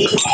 Thank you.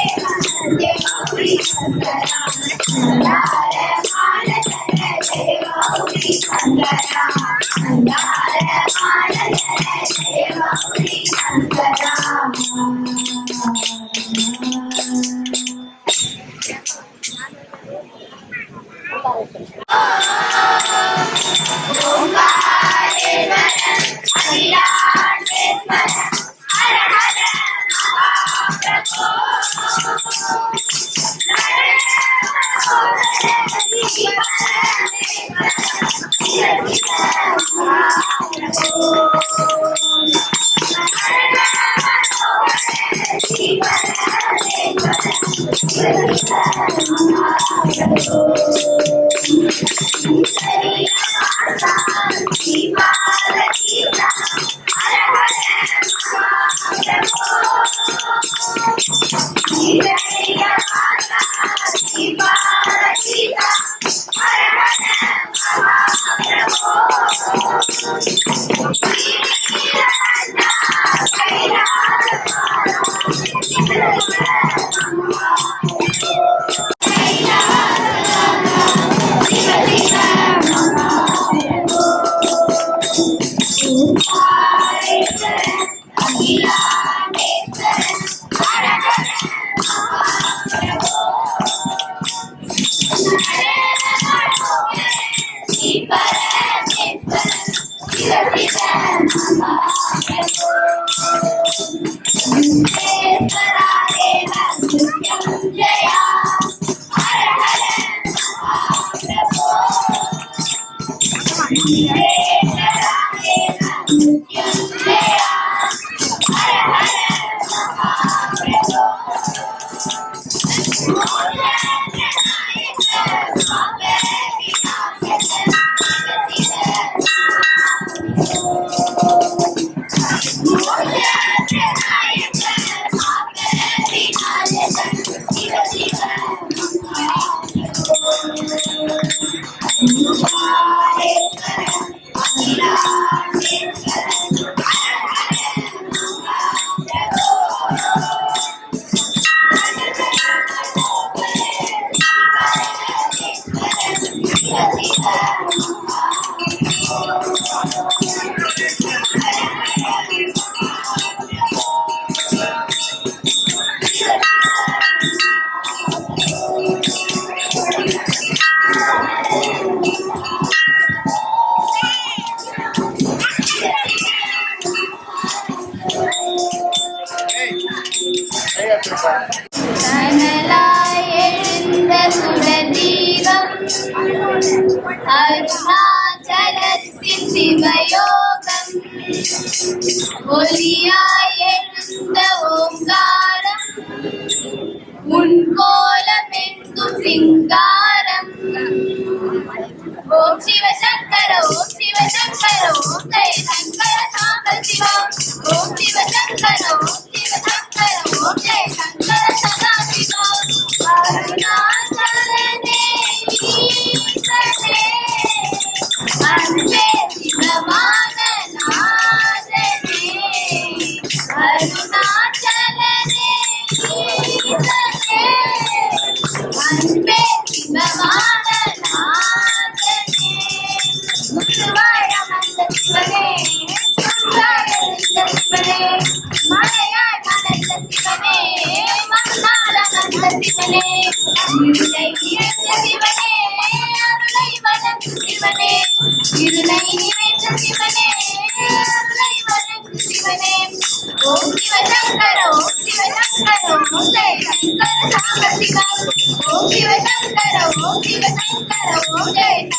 Armada la tiba yoga, bolia yenda ugara, un cola mentus ingara. Optiva sangre, optiva sangre, octiva sangre.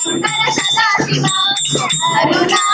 हर सदा शिवा अरुणा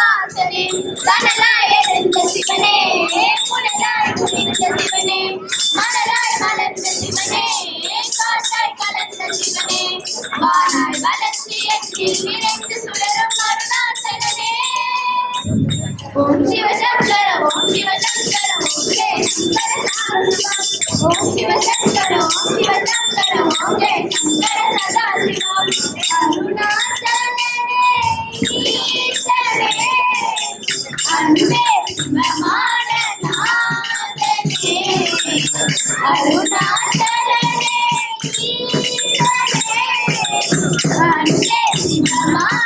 வாசனே கனலாய் எழுந்த மலராய் மலர்ந்த சிவனே வாராய் வளர்ச்சி நிறைந்து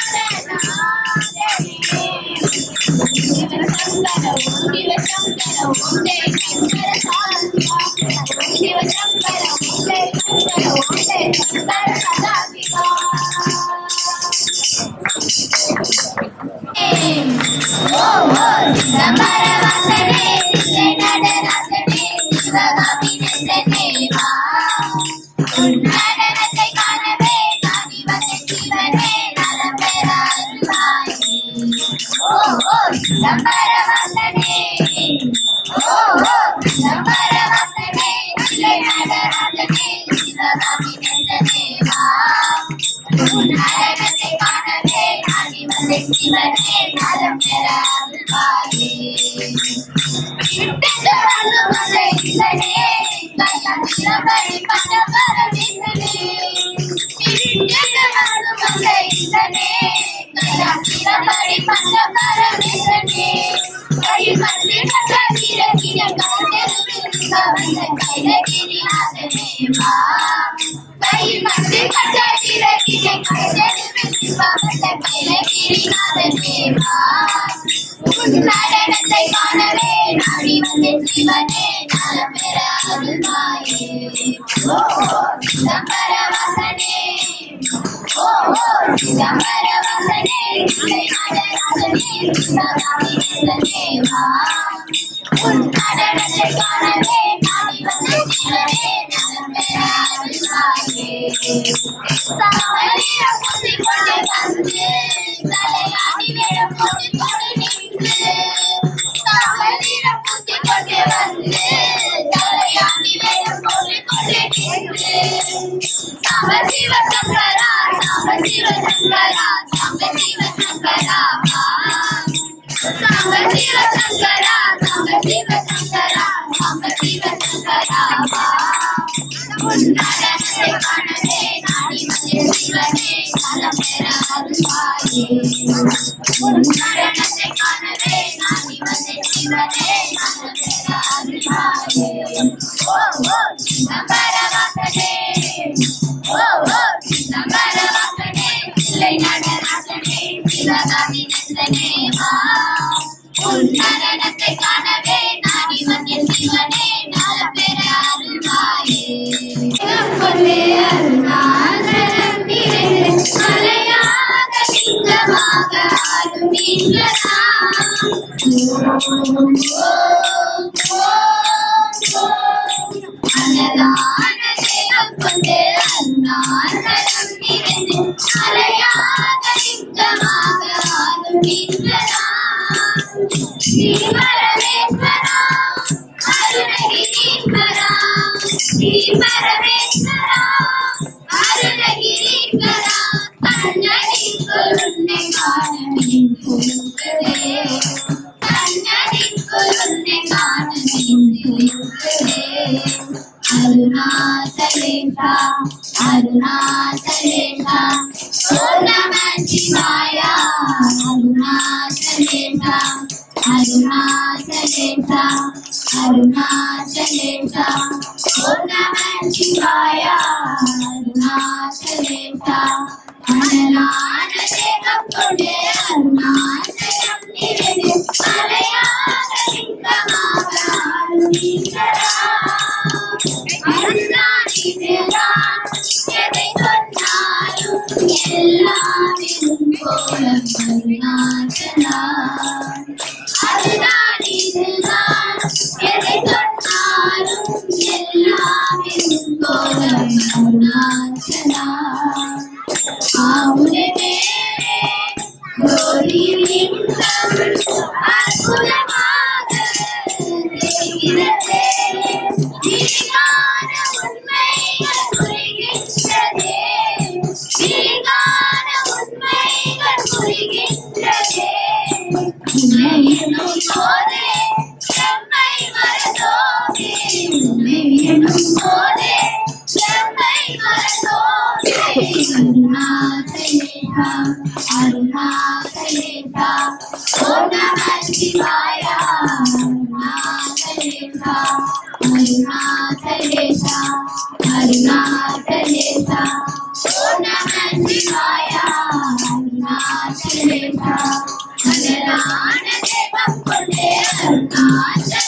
success. my But சிதம்பர வாசனே ஓ ஓ சிதம்பர வாசனே சிதம்பர வாசனே Thank you. అరుణాచలేంట అరుణాచలేటప్పుడే అరుణాచ இது God.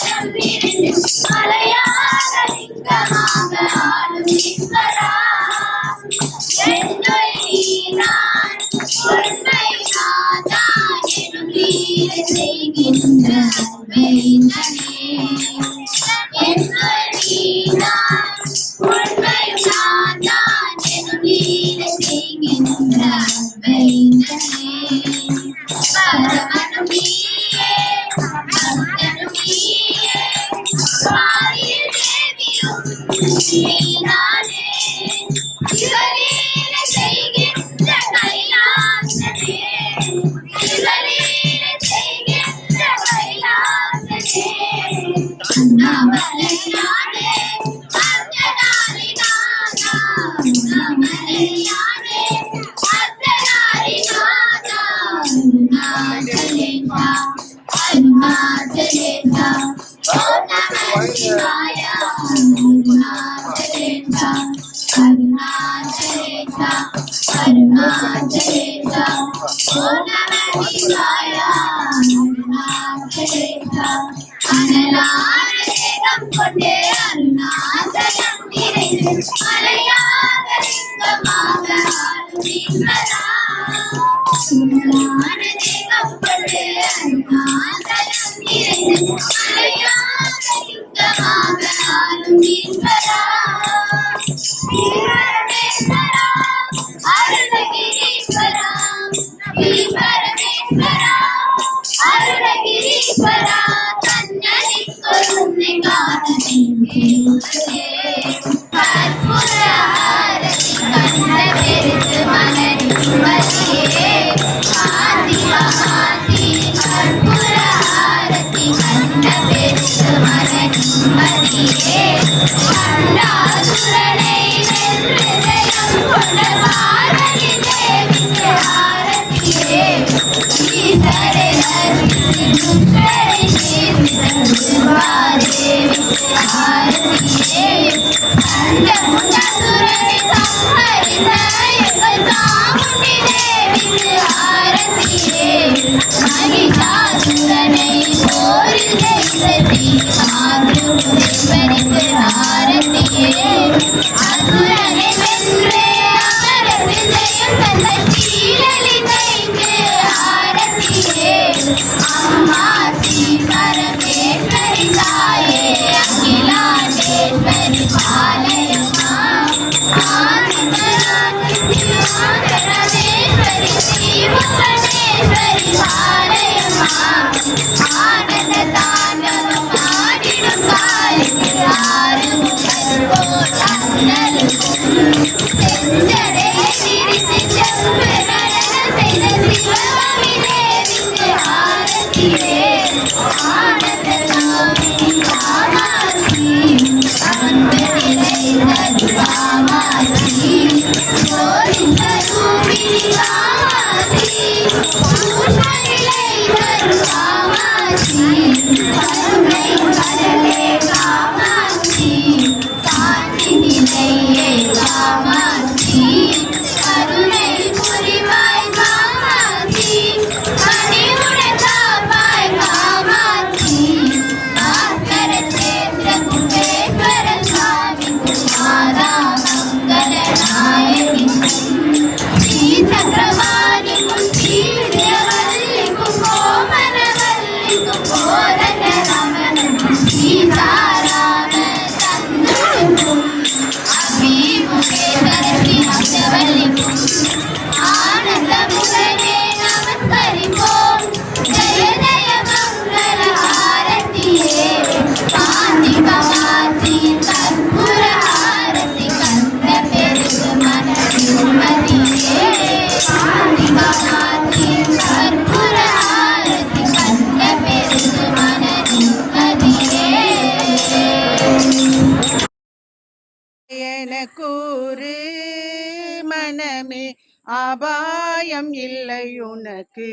அபாயம் இல்லை உனக்கு.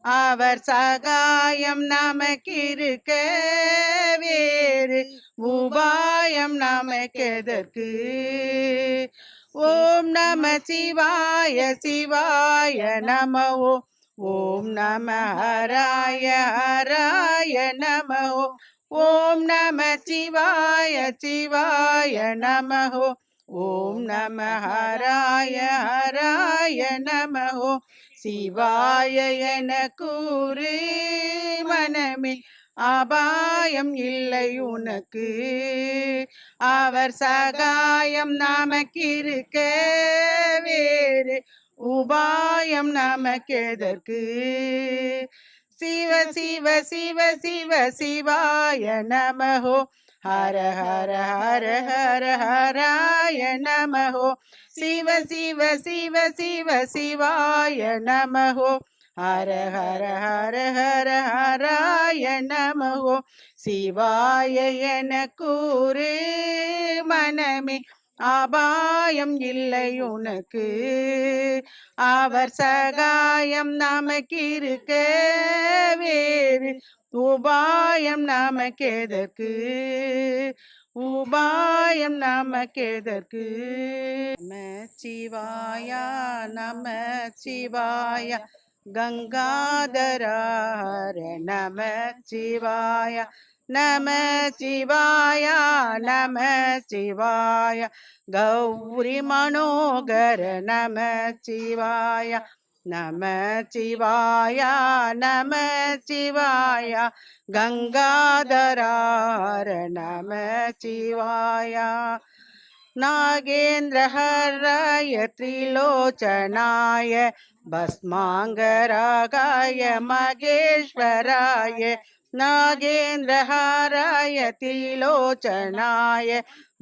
அவர் சகாயம் நமக்கிருக்க வேறு. உபாயம் நமக்கெதற்கு? ஓம் நம சிவாய சிவாய நம ஓம் ஓம் நம ஹராய ஹராய நம ஓம் ஓம் நம சிவாய சிவாய நம ஓம் நம ஹராய ஹராய நம சிவாய என கூறு மனமே அபாயம் இல்லை உனக்கு. அவர் சகாயம் நமக்கிருக்க வேறு உபாயம் நமக்கெதற்கு. சிவ சிவ சிவ சிவ சிவாய நமஹோ ஹர ஹர ஹர ஹர ஹராய நமஹோ. சிவ சிவ சிவ சிவ சிவாய நமஹோ. ஹர ஹர ஹர ஹர ஹராய நமஹோ. சிவாய என கூறு மனமே. அபாயம் இல்லை உனக்கு. அவர் சகாயம் நமக்கிருக்க. வேறு உபாயம் நமக்கெதற்கு? உபாயம் நமக்கெதற்கு? நம சிவாயா நம சிவாயா கங்காதரார நம சிவாயா நம சிவாய நம சிவாய கௌரி மனோகர நம சிவாய நம சிவாய நம சிவாய கங்காதரார நம சிவாய नागेन्द्रहराय त्रिलोचनाय भस्माङ्गरागाय मगेश्वराय नागेन्द्रहाराय त्रिलोचनाय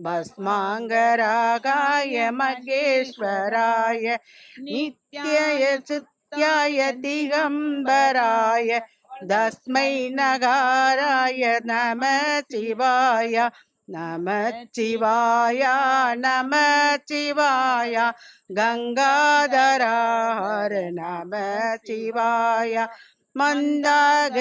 भस्माङ्गरागाय मगेश्वराय नित्याय चित्याय दिगम्बराय तस्मै नगाराय, नमः शिवाय नमः शिवाय नमः शिवाय गङ्गाधरार नमः शिवाय। मन्दागनिचलिल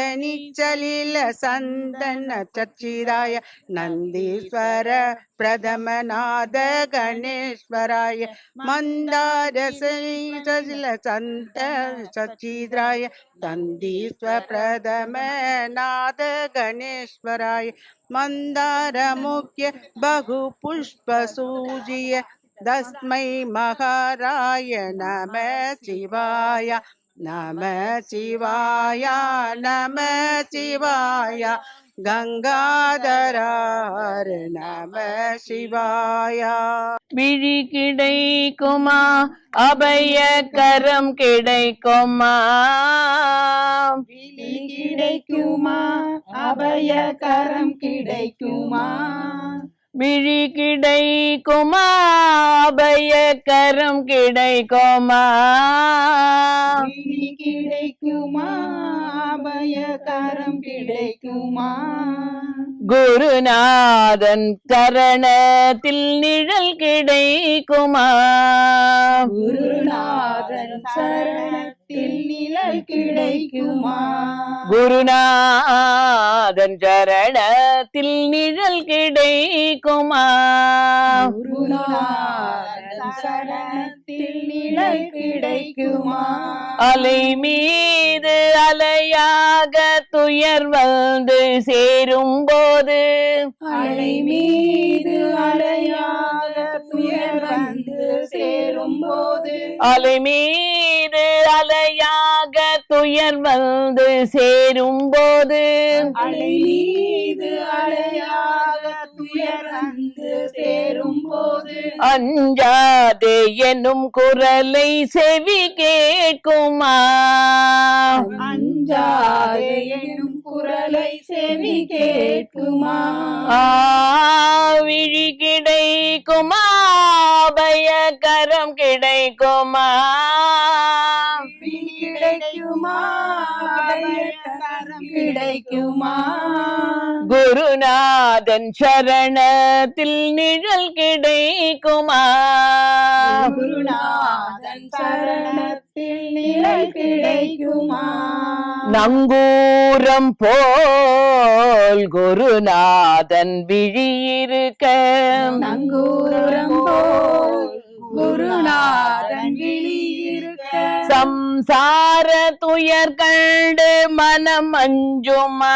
सन्दन चचिराय नन्दीश्वर प्रथमनाद गणेश्वराय मन्दारसलिल सन्त सचिद्राय नन्दीश्वर प्रथमनाद गणेश्वराय मन्दारमुख्य बहुपुष्पसूजिय तस्मै महाराय नमः शिवाय। நம சிவாயா நம சிவாயா கங்காதரார் நம சிவாயா. விழி கிடைக்குமா அபய கரம் கிடைக்குமா விழி கிடைக்குமா அபய கிடைக்குமா விழி கிடைக்குமா அபயக்கரம் கிடைக்குமா விழி கிடைக்குமா? அபயகரம் கிடைக்குமா? குருநாதன் கரணத்தில் நிழல் கிடைக்குமா? குருநாதன் சரணத்தில் நிழல் கிடைக்குமா? குருநாதன் சரணத்தில் நிழல் கிடைக்குமா? குருநாதன் சரணத்தில் நிழல் கிடைக்குமா? அலை மீது அலையாக துயர் வந்து சேரும் போது அலை மீது அலையாக துயர் வந்து சேரும் போது அலை மீது அலையாக துயர் வந்து சேரும் போது அலை மீது அலையாக துயர் வந்து சேரும் போது அஞ்சாதே என்னும் குரலை செவி கேட்குமா? அஞ்சாதே எனும் குரலை செவி கேட்குமா? விழி கிடைக்குமா? கிடைக்குமா? விழி கிடைக்குமா? கிடைக்குமா? குருநாதன் சரணத்தில் நிழல் கிடைக்குமா? குருநாதன் சரணத்தில் நிழல் கிடைக்குமா? நங்கூரம் போல் குருநாதன் விழியிருக்க. நங்கூரம் போல் குருநாதன் விழியிருக்க. சம்சார துயர் கண்டு மனம் அஞ்சுமா?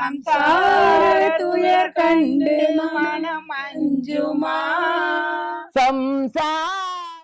சம்சார துயர் கண்டு மனம் அஞ்சுமா? சம்சார